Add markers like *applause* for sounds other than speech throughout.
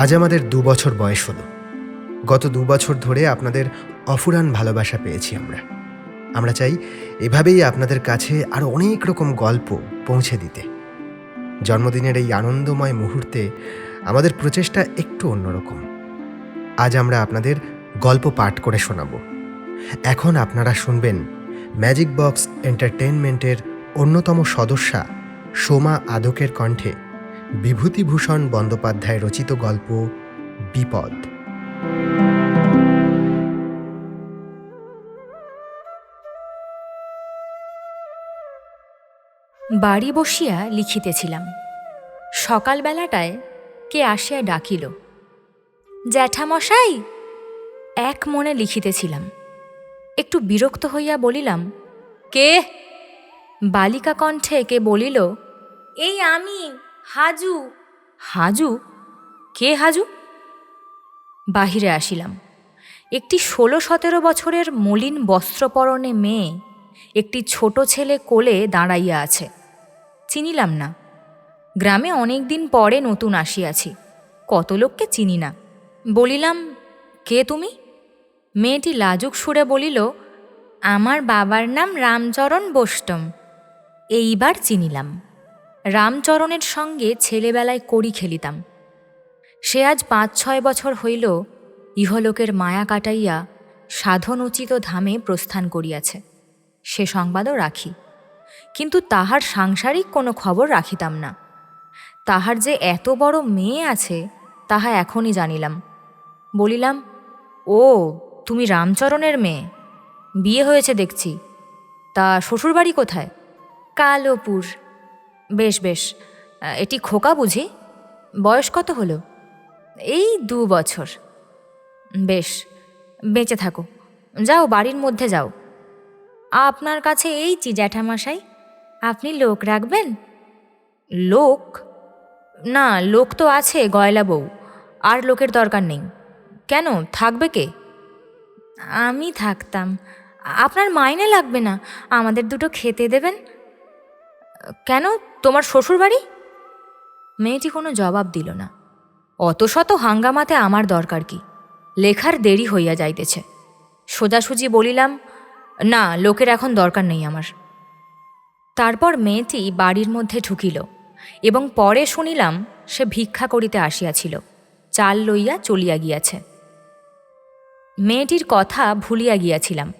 আজ আমাদের দু বছর বয়স হলো। গত দু বছর ধরে আপনাদের অফুরান ভালোবাসা পেয়েছি আমরা। আমরা চাই এভাবেই আপনাদের কাছে আরও অনেক রকম গল্প পৌঁছে দিতে। জন্মদিনের এই আনন্দময় মুহূর্তে আমাদের প্রচেষ্টা একটু অন্যরকম। আজ আমরা আপনাদের গল্প পাঠ করে শোনাব। এখন আপনারা শুনবেন ম্যাজিক বক্স এন্টারটেনমেন্টের অন্যতম সদস্যা সোমা আদকের কণ্ঠে বিভূতিভূষণ বন্দ্যোপাধ্যায় রচিত গল্প বিপদ। বাড়ি বসিয়া লিখিতেছিলাম। সকালবেলাটায় কে আসিয়া ডাকিল। জ্যাঠামশাই! এক মনে লিখিতেছিলাম। একটু বিরক্ত হইয়া বলিলাম, কে? বালিকা কণ্ঠে কে বলিল, এই আমি। হাজু। হাজু? কে হাজু? বাহিরে আসিলাম। একটি ষোলো সতেরো বছরের মলিন বস্ত্রপরণে মেয়ে একটি ছোট ছেলে কোলে দাঁড়াইয়া আছে। চিনিলাম না। গ্রামে অনেক দিন পরে নতুন আসিয়াছি। কত লোককে চিনি না। বলিলাম কে তুমি? মেয়েটি লাজুক সুরে বলিল আমার বাবার নাম রামচরণ বোষ্টম এইবার চিনিলাম। রামচরণের সঙ্গে ছেলেবেলায় কড়ি খেলিতাম। সে আজ পাঁচ ছয় বছর হইল ইহলোকের মায়া কাটাইয়া সাধনোচিত ধামে প্রস্থান করিয়াছে। সে সংবাদও রাখি। কিন্তু তাহার সাংসারিক কোনো খবর রাখিতাম না। তাহার যে এত বড় মেয়ে আছে, তাহা এখনই জানিলাম। বলিলাম, ও, তুমি রামচরণের মেয়ে। বিয়ে হয়েছে দেখছি। তা শ্বশুরবাড়ি কোথায়? কালোপুর। বেশ বেশ। এটি খোকা বুঝি? বয়স কত হলো? এই দু বছর। বেশ, বেঁচে থাকো। যাও, বাড়ির মধ্যে যাও। আপনার কাছে এইছি জ্যাঠামশাই আপনি লোক রাখবেন? লোক? না, লোক তো আছে, গয়লা বউ। আর লোকের দরকার নেই। কেন, থাকবে কে? আমি থাকতাম। আপনার মাইনে লাগবে না। আমাদের দুটো খেতে দেবেন? কেন? তোমার শ্বশুর বাড়ি মেয়েটি কোনো জবাব দিল না। অত শত হাঙ্গামাতে আমার দরকার কি? লেখার দেরি হইয়া যাইতেছে। সোজাসুজি বলিলাম, না, লোকের এখন দরকার নেই আমার। তারপর মেয়েটি বাড়ির মধ্যে ঢুকিল এবং পরে শুনিলাম সে ভিক্ষা করিতে আসিয়াছিল। চাল লইয়া চলিয়া গিয়াছে। মেয়েটির কথা ভুলিয়া গিয়াছিলাম।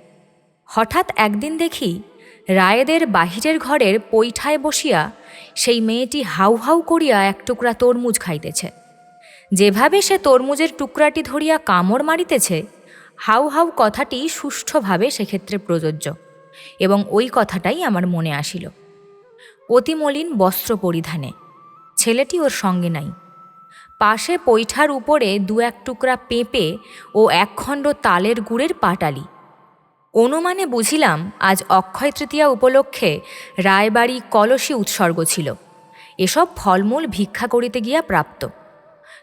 হঠাৎ একদিন দেখি রায়েদের বাহিরের ঘরের পৈঠায় বসিয়া সেই মেয়েটি হাউ হাউ করিয়া এক টুকরা তরমুজ খাইতেছে। যেভাবে সে তরমুজের টুকরাটি ধরিয়া কামড় মারিতেছে, হাউ হাউ কথাটি সুষ্ঠুভাবে সেক্ষেত্রে প্রযোজ্য এবং ওই কথাটাই আমার মনে আসিল। অতিমলিন বস্ত্র পরিধানে, ছেলেটি ওর সঙ্গে নাই। পাশে পৈঠার উপরে দু এক টুকরা পেঁপে ও একখণ্ড তালের গুড়ের পাটালি অনুমানে বুঝিলাম আজ অক্ষয় তৃতীয়া উপলক্ষে রায়বাড়ি কলসী উৎসর্গ ছিল। এসব ফলমূল ভিক্ষা করিতে গিয়া প্রাপ্ত।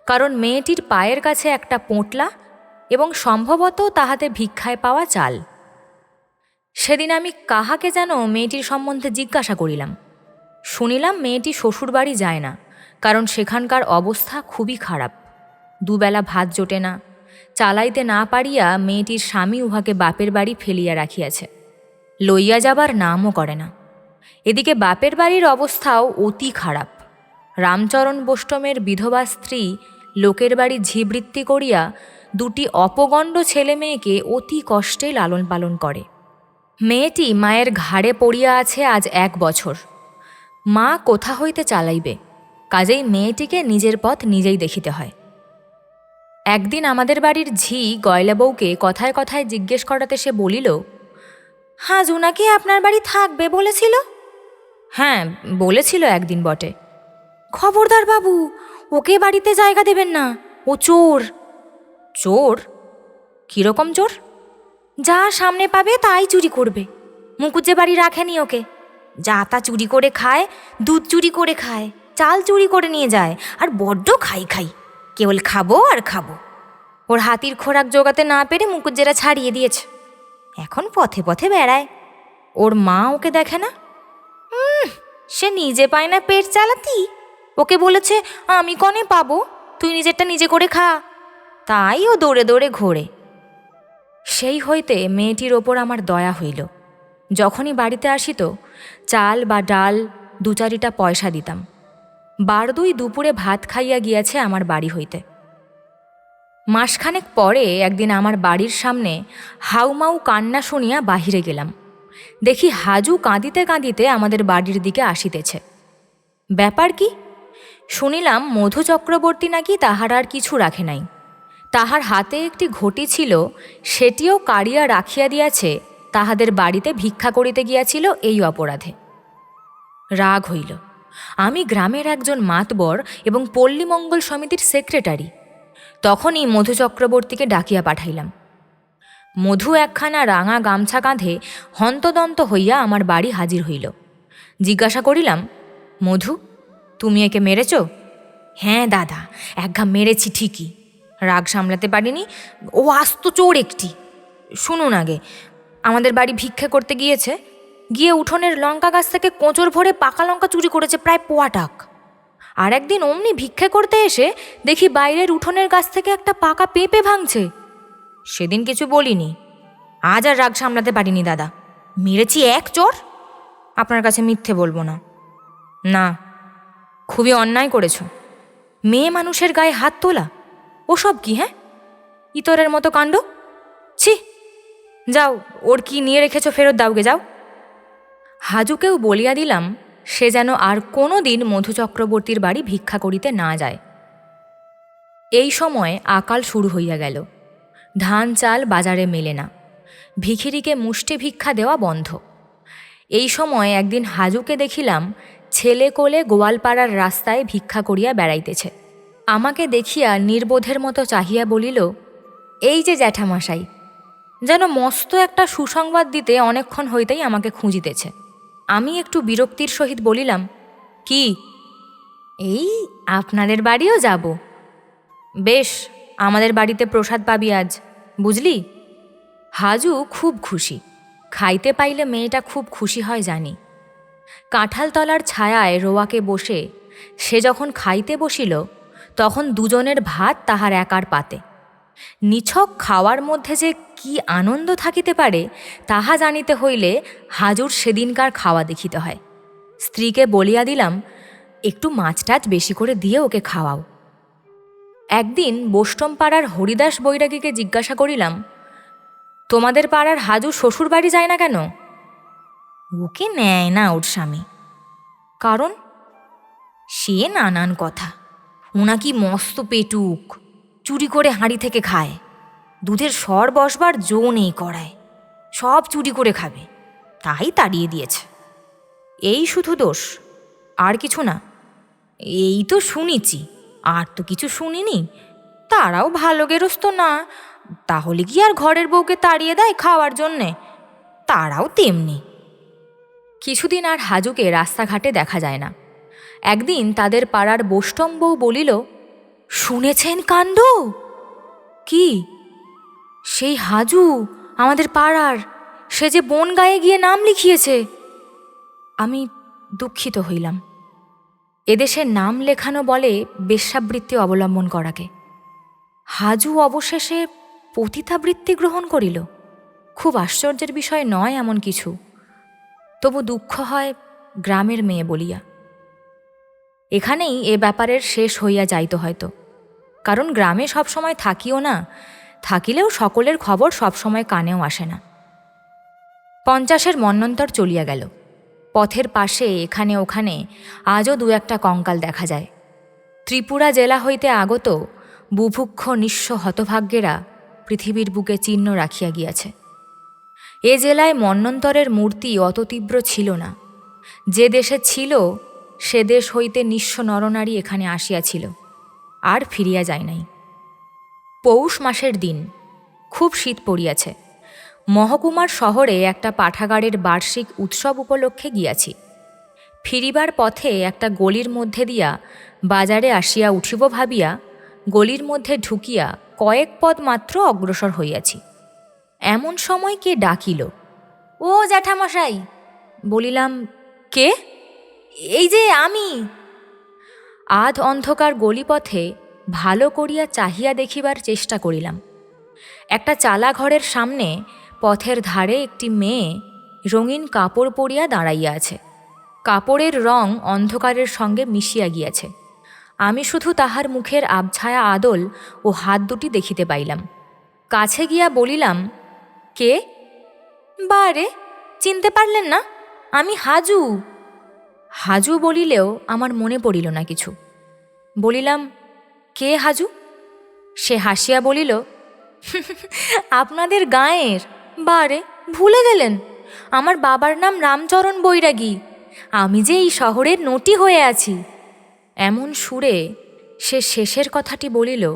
কারণ মেয়েটির পায়ের কাছে একটা পোঁটলা এবং সম্ভবত তাহাতে ভিক্ষায় পাওয়া চাল। সেদিন আমি কাহাকে যেন মেয়েটির সম্বন্ধে জিজ্ঞাসা করিলাম। শুনিলাম মেয়েটি শ্বশুরবাড়ি যায় না, কারণ সেখানকার অবস্থা খুবই খারাপ। দুবেলা ভাত জোটে না চালাইতে না পারিয়া মেয়েটির স্বামী উহাকে বাপের বাড়ি ফেলিয়া রাখিয়াছে। লইয়া যাবার নামও করে না। এদিকে বাপের বাড়ির অবস্থাও অতি খারাপ। রামচরণ বোষ্টমের বিধবা স্ত্রী লোকের বাড়ি ঝিবৃত্তি করিয়া দুটি অপগণ্ড ছেলে মেয়েকে অতি কষ্টে লালন পালন করে। মেয়েটি মায়ের ঘাড়ে পড়িয়া আছে আজ এক বছর। মা কোথা হইতে চালাইবে? কাজেই মেয়েটিকে নিজের পথ নিজেই দেখিতে হয়। একদিন আমাদের বাড়ির ঝি গয়লা বউকে কথায় কথায় জিজ্ঞেস করাতে সে বলিল, হাজু নাকি আপনার বাড়ি থাকবে বলেছিল? হ্যাঁ বলেছিল একদিন বটে। খবরদার বাবু, ওকে বাড়িতে জায়গা দেবেন না, ও চোর। চোর? কীরকম চোর? যা সামনে পাবে তাই চুরি করবে। মুকুজ্জে বাড়ি রাখেনি ওকে। যা তা চুরি করে খায়, দুধ চুরি করে খায়, চাল চুরি করে নিয়ে যায়, আর বড্ড খাই খাই। কেবল খাব আর খাব। ওর হাতির খোরাক জোগাতে না পেরে মুকুজ্জেরা ছাড়িয়ে দিয়েছে। এখন পথে পথে বেড়ায়। ওর মা ওকে দেখে না? সে নিজে পায় না পেট চালাতি। ওকে বলেছে, আমি কনে পাবো? তুই নিজেরটা নিজে করে খা। তাই ও দৌড়ে দৌড়ে ঘোরে। সেই হইতে মেয়েটির ওপর আমার দয়া হইল। যখনই বাড়িতে আসিত, চাল বা ডাল দু চারিটা পয়সা দিতাম। বার দুই দুপুরে ভাত খাইয়া গিয়াছে আমার বাড়ি হইতে। মাসখানেক পরে একদিন আমার বাড়ির সামনে হাউমাউ কান্না শুনিয়া বাহিরে গেলাম। দেখি হাজু কাঁদিতে কাঁদিতে আমাদের বাড়ির দিকে আসিতেছে। ব্যাপার কি? শুনিলাম মধু চক্রবর্তী নাকি তাহার আর কিছু রাখে নাই। তাহার হাতে একটি ঘটি ছিল, সেটিও কাড়িয়া রাখিয়া দিয়াছে, তাহাদের বাড়িতে ভিক্ষা করিতে গিয়াছিল এই অপরাধে। রাগ হইল। আমি গ্রামের একজন মাতবর এবং পল্লীমঙ্গল সমিতির সেক্রেটারি। তখনই মধু চক্রবর্তীকে ডাকিয়া পাঠাইলাম। মধু একখানা রাঙা গামছা কাঁধে হন্তদন্ত হইয়া আমার বাড়ি হাজির হইল। জিজ্ঞাসা করিলাম, মধু, তুমি একে মেরেছ? হ্যাঁ দাদা, এক একঘা মেরেছি ঠিকই। রাগ সামলাতে পারিনি, ও আস্ত চোর একটি। শুনুন আগে, আমাদের বাড়ি ভিক্ষা করতে গিয়েছে? গিয়ে উঠোনের লঙ্কা গাছ থেকে কোঁচর ভরে পাকা লঙ্কা চুরি করেছে প্রায় পোয়া টাক আর একদিন অমনি ভিক্ষে করতে এসে দেখি বাইরের উঠোনের গাছ থেকে একটা পাকা পেঁপে ভাঙছে। সেদিন কিছু বলিনি। আজ আর রাগ সামলাতে পারিনি, দাদা। মেরেছি এক চোর? আপনার কাছে মিথ্যে বলব না। না, খুবই অন্যায় করেছ। মেয়ে মানুষের গায়ে হাত তোলা? ওসব কি হ্যাঁ? ইতরের মতো কাণ্ড? ছি! যাও, ওর কি নিয়ে রেখেছো ফেরত দাওগে, যাও। হাজুকেও বলিয়া দিলাম, সে যেন আর কোনো দিন মধু চক্রবর্তীর বাড়ি ভিক্ষা করিতে না যায়। এই সময় আকাল শুরু হইয়া গেল। ধান চাল বাজারে মেলে না। ভিখিরিকে মুষ্টি ভিক্ষা দেওয়া বন্ধ। এই সময় একদিন হাজুকে দেখিলাম ছেলে কোলে গোয়ালপাড়ার রাস্তায় ভিক্ষা করিয়া বেড়াইতেছে। আমাকে দেখিয়া নির্বোধের মতো চাহিয়া বলিল, এই যে জ্যাঠামশাই, যেন মস্ত একটা সুসংবাদ দিতে অনেকক্ষণ হইতেই আমাকে খুঁজিতেছে। আমি একটু বিরক্তির সহিত বলিলাম, কি? এই আপনাদের বাড়িও যাব? বেশ, আমাদের বাড়িতে প্রসাদ পাবি আজ, বুঝলি? হাজু খুব খুশি, খাইতে পাইলে মেয়েটা খুব খুশি হয় জানি। কাঁঠালতলার ছায়ায় রোয়াকে বসে সে যখন খাইতে বসিল, তখন দুজনের ভাত তাহার একার পাতে। নিছক খাওয়ার মধ্যে যে কি আনন্দ থাকিতে পারে, তাহা জানিতে হইলে হাজুর সেদিনকার খাওয়া দেখিতে হয়। স্ত্রীকে বলিয়া দিলাম, একটু মাছ টাছ বেশি করে দিয়ে ওকে খাওয়াও। একদিন বোষ্টম পাড়ার হরিদাস বৈরাগীকে জিজ্ঞাসা করিলাম, তোমাদের পাড়ার হাজু শ্বশুর বাড়ি যায় না কেন? ওকে নেয় না ওর স্বামী। কারণ? সে নানান কথা। ওনা কি মস্ত পেটুক। চুরি করে হাঁড়ি থেকে খায়। দুধের সর বসবার জো নেই করায় সব চুরি করে খাবে। তাই তাড়িয়ে দিয়েছে। এই শুধু দোষ, আর কিছু না। এই তো শুনেছি, আর তো কিছু শুনিনি। তারাও ভালো গেরস্ত না। তাহলে কি আর ঘরের বউকে তাড়িয়ে দেয় খাওয়ার জন্যে? তারাও তেমনি। কিছুদিন আর হাজুকে রাস্তাঘাটে দেখা যায় না। একদিন তাদের পাড়ার বোষ্টম বউ বলিল শুনেছেন কাণ্ড? কি? সেই হাজু আমাদের পাড়ার, সে যে বন গায়ে গিয়ে নাম লিখিয়েছে। আমি দুঃখিত হইলাম। এদেশে নাম লেখানো বলে বেশ্যাবৃত্তি অবলম্বন করাকে। হাজু অবশেষে পতিতাবৃত্তি গ্রহণ করিল। খুব আশ্চর্যের বিষয় নয় এমন কিছু। তবু দুঃখ হয় গ্রামের মেয়ে বলিয়া। এখানেই এ ব্যাপারের শেষ হইয়া যাইত হয়তো। কারণ গ্রামে সবসময় থাকিও না, থাকিলেও সকলের খবর সবসময় কানেও আসে না। পঞ্চাশের মন্বন্তর চলিয়া গেল। পথের পাশে এখানে ওখানে আজও দু একটা কঙ্কাল দেখা যায়। ত্রিপুরা জেলা হইতে আগত বুভুক্ষ নিঃস্ব হতভাগ্যেরা পৃথিবীর বুকে চিহ্ন রাখিয়া গিয়াছে। এ জেলায় মন্বন্তরের মূর্তি অত তীব্র ছিল না। যে দেশে ছিল সে দেশ হইতে নিঃস্ব নরনারী এখানে আসিয়াছিল, আর ফিরিয়া যায় নাই। পৌষ মাসের দিন খুব শীত পড়িয়াছে। মহকুমার শহরে একটা পাঠাগারের বার্ষিক উৎসব উপলক্ষে গিয়াছি। ফিরিবার পথে একটা গলির মধ্যে দিয়া বাজারে আসিয়া উঠিব ভাবিয়া গলির মধ্যে ঢুকিয়া কয়েক পদ মাত্র অগ্রসর হইয়াছি। এমন সময় কে ডাকিল, ও জ্যাঠামশাই! বলিলাম, কে? এই যে আমি। আধ অন্ধকার গলিপথে ভালো করিয়া চাহিয়া দেখিবার চেষ্টা করিলাম। একটা চালা ঘরের সামনে পথের ধারে একটি মেয়ে রঙিন কাপড় পরিয়া দাঁড়াইয়া আছে। কাপড়ের রং অন্ধকারের সঙ্গে মিশিয়া গিয়াছে। আমি শুধু তাহার মুখের আবছায়া আদল ও হাত দুটি দেখিতে পাইলাম। কাছে গিয়া বলিলাম, কে? বারে, চিনতে পারলেন না, আমি হাজু। হাজু বলিলেও আমার মনে পড়িল না কিছু। বলিলাম, কে হাজু? সে হাসিয়া বলিল *laughs* আপনাদের গাঁয়ের। বারে, ভুলে গেলেন? আমার বাবার নাম রামচরণ বৈরাগী। আমি যে এই শহরের নটি হয়ে আছি। এমন সুরে সে শেষের কথাটি বলিল,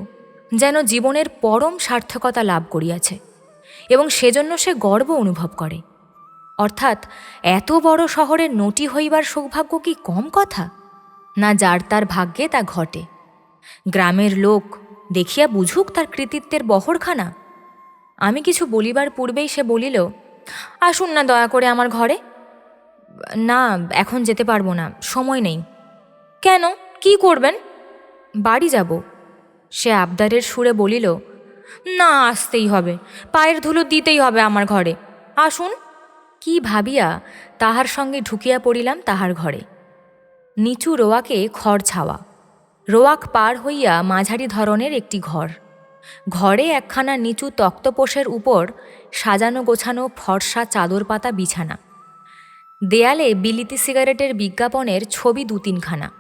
যেন জীবনের পরম সার্থকতা লাভ করিয়াছে, এবং সেজন্য সে গর্ব অনুভব করে। অর্থাৎ এত বড় শহরের নটি হইবার সৌভাগ্য কি কম কথা? না যার তার ভাগ্যে তা ঘটে। গ্রামের লোক দেখিয়া বুঝুক তার কৃতিত্বের বহরখানা। আমি কিছু বলিবার পূর্বেই সে বলিল, আসুন না দয়া করে আমার ঘরে। না, এখন যেতে পারব না, সময় নেই। কেন? কি করবেন? বাড়ি যাব। সে আবদারের সুরে বলিল, না, আসতেই হবে। পায়ের ধুলো দিতেই হবে আমার ঘরে। আসুন। কি ভাবিয়া তাহার সঙ্গে ঢুকিয়া পড়িলাম তাহার ঘরে। নিচু রোয়াকে খড় ছাওয়া। রোয়াক পার হইয়া মাঝারি ধরনের একটি ঘর। ঘরে একখানা নিচু তক্তপোষের উপর সাজানো গোছানো ফর্সা চাদর পাতা বিছানা। দেয়ালে বিলিতি সিগারেটের বিজ্ঞাপনের ছবি দু তিনখানা।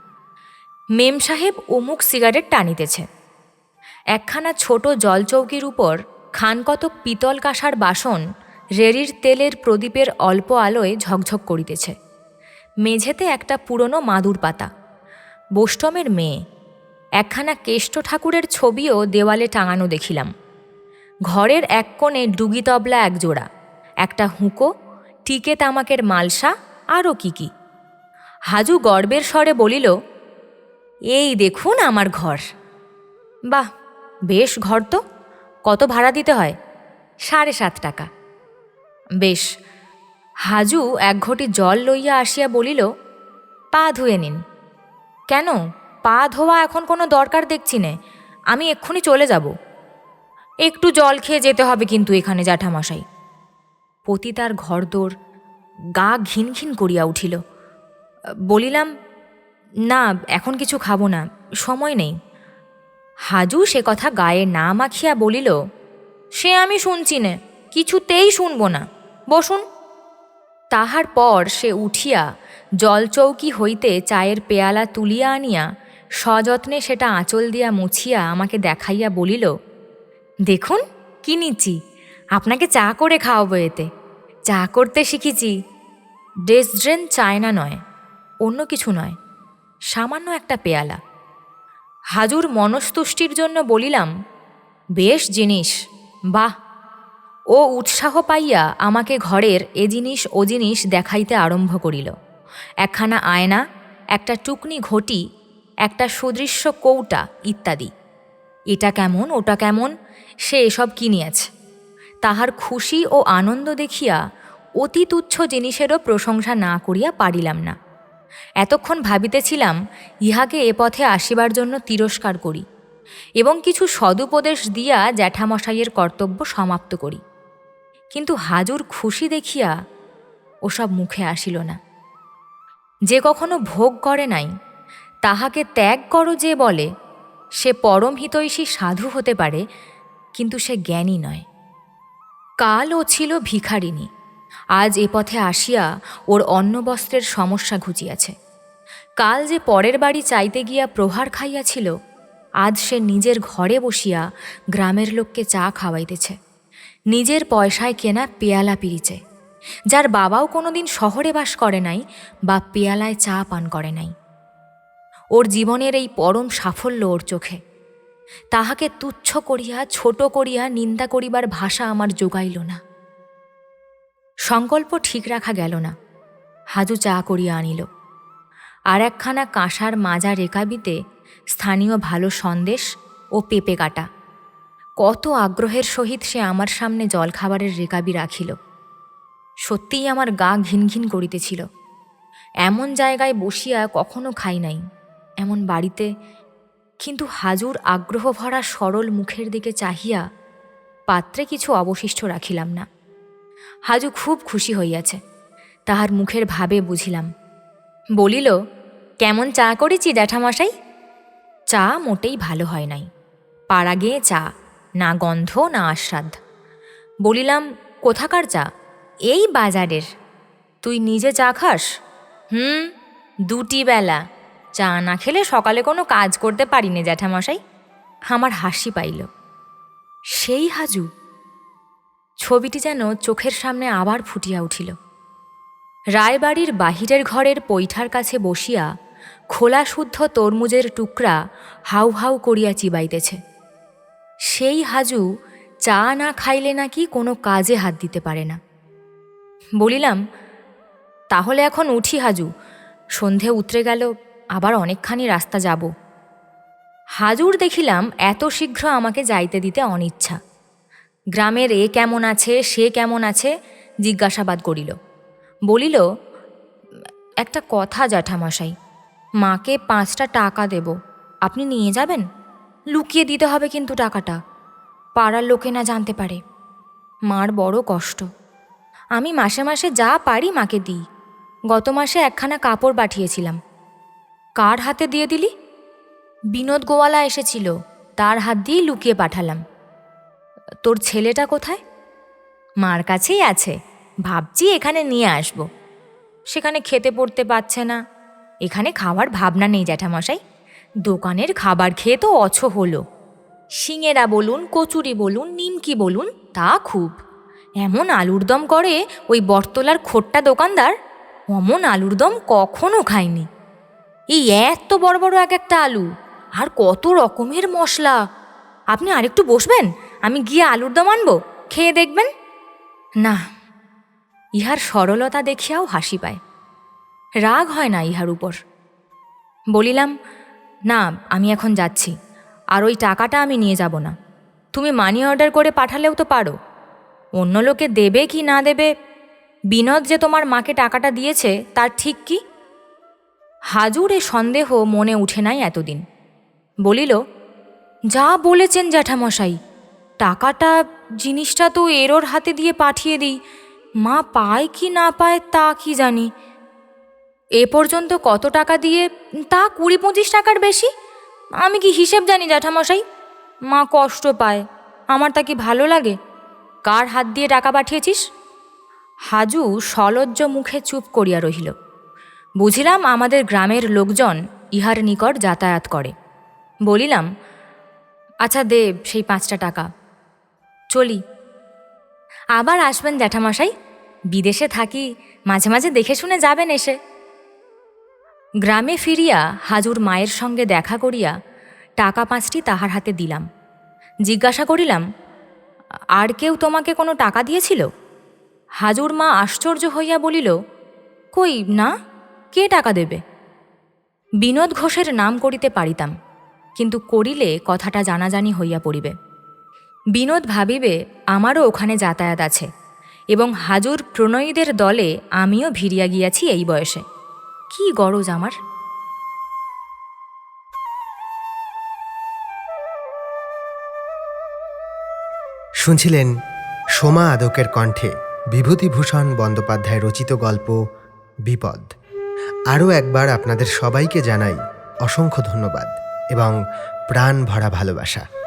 মেম সাহেব অমুক সিগারেট টানিতেছে। একখানা ছোট জলচৌকির উপর খানকতক পিতল কাঁসার বাসন রেড়ির তেলের প্রদীপের অল্প আলোয় ঝকঝক করিতেছে। মেঝেতে একটা পুরনো মাদুর পাতা। বৈষ্টমের মেয়ে। একখানা কেষ্ট ঠাকুরের ছবিও দেওয়ালে টাঙানো দেখিলাম। ঘরের এক কোণে ডুগি তবলা এক জোড়া একটা হুঁকো, টিকে তামাকের মালসা আরও কি কি। হাজু গর্বের স্বরে বলিল, এই দেখুন আমার ঘর। বাহ, বেশ ঘর তো। কত ভাড়া দিতে হয়? সাড়ে সাত টাকা। বেশ। হাজু এক ঘটি জল লইয়া আসিয়া বলিল, পা ধুয়ে নিন। কেন? পা ধোয়া এখন কোনো দরকার দেখছি নে। আমি এক্ষুনি চলে যাব। একটু জল খেয়ে যেতে হবে কিন্তু এখানে জ্যাঠামশাই। পতি তার ঘরদোর গা ঘিন ঘিন করিয়া উঠিল। বলিলাম, না, এখন কিছু খাব না, সময় নেই। হাজু সে কথা গায়ে না মাখিয়া বলিল, সে আমি শুনছি নে, কিছুতেই শুনব না। বসুন। তাহার পর সে উঠিয়া জলচৌকি হইতে চায়ের পেয়ালা তুলিয়া আনিয়া সযত্নে সেটা আঁচল দিয়া মুছিয়া আমাকে দেখাইয়া বলিল, দেখুন, কি নিচ্ছি আপনাকে চা করে খাওয়াবো এতে। চা করতে শিখেছি। ডেসড্রেন চায়না নয়, অন্য কিছু নয়, সামান্য একটা পেয়ালা। হাজুর মনস্তুষ্টির জন্য বলিলাম, বেশ জিনিস, বাহ! ও উৎসাহ পাইয়া আমাকে ঘরের এ জিনিস ও জিনিস দেখাইতে আরম্ভ করিল। একখানা আয়না, একটা টুকনি ঘটি, একটা সুদৃশ্য কৌটা ইত্যাদি। এটা কেমন, ওটা কেমন, সে এসব কিনিয়াছে তাহার খুশি ও আনন্দ দেখিয়া অতি তুচ্ছ জিনিসেরও প্রশংসা না করিয়া পারিলাম না। এতক্ষণ ভাবিতেছিলাম, ইহাকে এ পথে আসিবার জন্য তিরস্কার করি এবং কিছু সদুপদেশ দিয়া জ্যাঠামশাইয়ের কর্তব্য সমাপ্ত করি। কিন্তু হাজুর খুশি দেখিয়া ওসব মুখে আসিল না। যে কখনো ভোগ করে নাই, তাহাকে ত্যাগ করো যে বলে, সে পরম হিতৈষী সাধু হতে পারে, কিন্তু সে জ্ঞানী নয়। কাল ও ছিল ভিখারিণী, আজ এ পথে আসিয়া ওর অন্নবস্ত্রের সমস্যা ঘুচিয়াছে। কাল যে পরের বাড়ি চাইতে গিয়া প্রহার খাইয়াছিল, আজ সে নিজের ঘরে বসিয়া গ্রামের লোককে চা খাওয়াইতেছে। নিজের পয়সায় কেনা পেয়ালা পিরিচে। যার বাবাও কোনোদিন শহরে বাস করে নাই বা পেয়ালায় চা পান করে নাই। ওর জীবনের এই পরম সাফল্য ওর চোখে। তাহাকে তুচ্ছ করিয়া, ছোট করিয়া নিন্দা করিবার ভাষা আমার যোগাইল না। সংকল্প ঠিক রাখা গেল না। হাজু চা করিয়া আনিল। আর একখানা কাঁসার মাজা রেকাবিতে স্থানীয় ভালো সন্দেশ ও পেঁপে কাটা। কত আগ্রহের সহিত সে আমার সামনে জলখাবারের রেকাবি রাখিল। সত্যিই আমার গা ঘিনঘিন করিতেছিল। এমন জায়গায় বসিয়া কখনো খাই নাই, এমন বাড়িতে, কিন্তু হাজুর আগ্রহ ভরা সরল মুখের দিকে চাহিয়া পাত্রে কিছু অবশিষ্ট রাখিলাম না। হাজু খুব খুশি হইয়াছে, তাহার মুখের ভাবে বুঝিলাম। বলিল, কেমন চা করেছি জ্যাঠামশাই? চা মোটেই ভালো হয় নাই, পাড়া গিয়ে চা। না গন্ধ, না আস্বাদ। বলিলাম, কোথাকার চা? এই বাজারের। তুই নিজে চা খাস? হুম, দুটি বেলা। চা না খেলে সকালে কোনো কাজ করতে পারি নে জ্যাঠামশাই। আমার হাসি পাইল। সেই হাজু। ছবিটি যেন চোখের সামনে আবার ফুটিয়া উঠিল। রায়বাড়ির বাহিরের ঘরের পৈঠার কাছে বসিয়া খোলা শুদ্ধ তরমুজের টুকরা হাউ হাউ করিয়া চিবাইতেছে। সেই হাজু চা না খাইলে নাকি কোনো কাজে হাত দিতে পারে না। বলিলাম, তাহলে এখন উঠি হাজু, সন্ধে উতরে গেল, আবার অনেকখানি রাস্তা যাব। হাজুর দেখিলাম এত শীঘ্র আমাকে যাইতে দিতে অনিচ্ছা। গ্রামের এ কেমন আছে, সে কেমন আছে? জিজ্ঞাসাবাদ করিল। বলিল, একটা কথা জ্যাঠামশাই, মাকে পাঁচটা টাকা দেব, আপনি নিয়ে যাবেন? লুকিয়ে দিতে হবে কিন্তু টাকাটা। পাড়ার লোকে না জানতে পারে। মার বড় কষ্ট। আমি মাসে মাসে যা পারি মাকে দিই। গত মাসে একখানা কাপড় পাঠিয়েছিলাম। কার হাতে দিয়ে দিলি? বিনোদ গোয়ালা এসেছিল, তার হাত দিয়েই লুকিয়ে পাঠালাম। তোর ছেলেটা কোথায়? মার কাছেই আছে। ভাবছি এখানে নিয়ে আসব। সেখানে খেতে পড়তে পারছে না। এখানে খাওয়ার ভাবনা নেই জ্যাঠামশাই। দোকানের খাবার খেয়ে তো অছ হলো। শিঙেরা বলুন, কচুরি বলুন, নিমকি বলুন, তা খুব। এমন আলুর দম করে ওই বটতলার খোট্টা দোকানদার? অমন আলুর দম কখনো খায়নি। এই এত বড় বড় এক একটা আলু, আর কত রকমের মশলা। আপনি আরেকটু বসবেন, আমি গিয়ে আলুর দম আনব, খেয়ে দেখবেন। না, ইহার সরলতা দেখিয়াও হাসি পায়। রাগ হয় না ইহার উপর। বলিলাম না, আমি এখন যাচ্ছি। আর ওই টাকাটা আমি নিয়ে যাব না। তুমি মানি অর্ডার করে পাঠালেও তো পারো। অন্য লোকে দেবে কি না দেবে? বিনোদ যে তোমার মাকে টাকাটা দিয়েছে, তার ঠিক কি? হাজুর এ সন্দেহ মনে উঠে নাই এতদিন। বলিল, যা বলেছেন জ্যাঠামশাই, টাকাটা, জিনিসটা তো এরোর হাতে দিয়ে পাঠিয়ে দিই। মা পায় কি না পায় তা কি জানি? এ পর্যন্ত কত টাকা দিয়ে, তা কুড়ি পঁচিশ টাকার বেশি? আমি কি হিসেব জানি, জ্যাঠামশাই? মা কষ্ট পায়। আমার তা কি ভালো লাগে? কার হাত দিয়ে টাকা পাঠিয়েছিস? হাজু সলজ্জ মুখে চুপ করিয়া রহিল। বুঝিলাম আমাদের গ্রামের লোকজন ইহার নিকট যাতায়াত করে। বলিলাম আচ্ছা দে সেই পাঁচটা টাকা। চলি। আবার আসবেন, জ্যাঠামশাই। বিদেশে থাকি, মাঝে মাঝে দেখে শুনে যাবেন এসে। গ্রামে ফিরিয়া হাজুর মায়ের সঙ্গে দেখা করিয়া টাকা পাঁচটি তাহার হাতে দিলাম। জিজ্ঞাসা করিলাম, আর কেউ তোমাকে কোনো টাকা দিয়েছিল? হাজুর মা আশ্চর্য হইয়া বলিল, কই না, কে টাকা দেবে? বিনোদ ঘোষের নাম করিতে পারিতাম, কিন্তু করিলে কথাটা জানাজানি হইয়া পড়িবে। বিনোদ ভাবিবে, আমারও ওখানে যাতায়াত আছে এবং হাজুর প্রণয়ীদের দলে আমিও ভিড়িয়া গিয়াছি এই বয়সে। কি গরজ আমার? শুনছিলেন সোমা আদকের কণ্ঠে বিভূতিভূষণ বন্দ্যোপাধ্যায় রচিত গল্প বিপদ। আরও একবার আপনাদের সবাইকে জানাই অসংখ্য ধন্যবাদ এবং প্রাণ ভরা ভালোবাসা।